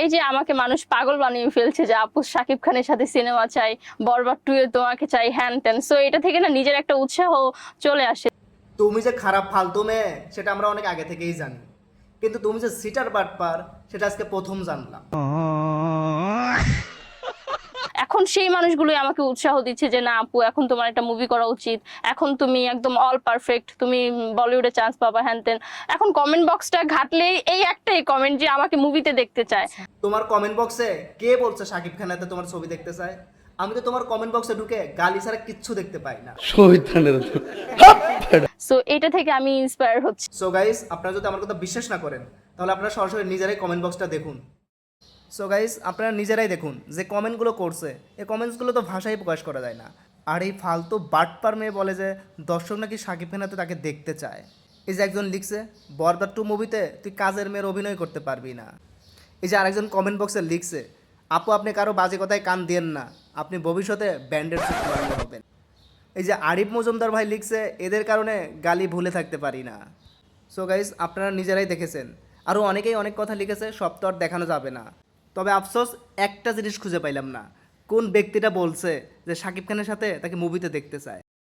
এই যে আমাকে মানুষ পাগল বানিয়ে ফেলছে যে আপু সাকিব খানের সাথে সিনেমা চাই বরবার টু এ তোমাকে চাই হ্যান ত্যান। সো এটা থেকে না নিজের একটা উৎসাহ চলে আসে। তুমি যে খারাপ ফালতু মেয়ে সেটা আমরা অনেক আগে থেকেই জানি। কিন্তু তুমি যে সিটার বাটপার সেটা আজকে প্রথম জানলাম। এখন সেই মানুষগুলোই আমাকে উৎসাহ দিচ্ছে যে না আপু এখন তোমার একটা মুভি করা উচিত। এখন তুমি একদম অল পারফেক্ট তুমি বলিউডে চান্স পাবা হ্যান ত্যান। এখন কমেন্ট বক্সটা ঘাটলে এই একটাই কমেন্ট যে আমাকে মুভিতে দেখতে চায়। তোমার কমেন্ট বক্সে কে বলছে শাকিব খানাতে তোমার ছবি দেখতে চায়? আমি তো তোমার কমেন্ট বক্সে ঢুকে গালি ছাড়া কিচ্ছু দেখতে পাই না। সো এটা থেকে আমি ইন্সপায়ার হচ্ছি। সো গাইস আপনারা যদি আমার কথা বিশ্বাস না করেন তাহলে আপনারা সরাসরি নিজেরাই কমেন্ট বক্সটা দেখুন। সো গাইস আপনারা নিজেরাই দেখুন যে কমেন্টগুলো করছে, এই কমেন্টসগুলো তো ভাষায় প্রকাশ করা যায় না। আর এই ফালতু বাটপার মেয়ে বলে যে দর্শক নাকি সাকিব খানাতে তাকে দেখতে চায়। এই যে একজন লিখছে বরবাদ টু মুভিতে তুই কাজের মেয়ের অভিনয় করতে পারবি না। এই যে আরেকজন কমেন্ট বক্সে লিখছে, আপু, আপনি কারও বাজে কথায় কান দিয়েন না। আপনি ভবিষ্যতে ব্যান্ডের চুক্তি হবেন। এই যে আরিফ মজুমদার ভাই লিখছে, এদের কারণে গালি ভুলে থাকতে পারি না। সো গাইজ আপনারা নিজেরাই দেখেছেন। আরও অনেকেই অনেক কথা লিখেছে, সব তো আর দেখানো যাবে না। তবে আফসোস, একটা জিনিস খুঁজে পাইলাম না। কোন ব্যক্তিটা বলছে যে শাকিব খানের সাথে তাকে মুভিতে দেখতে চায়?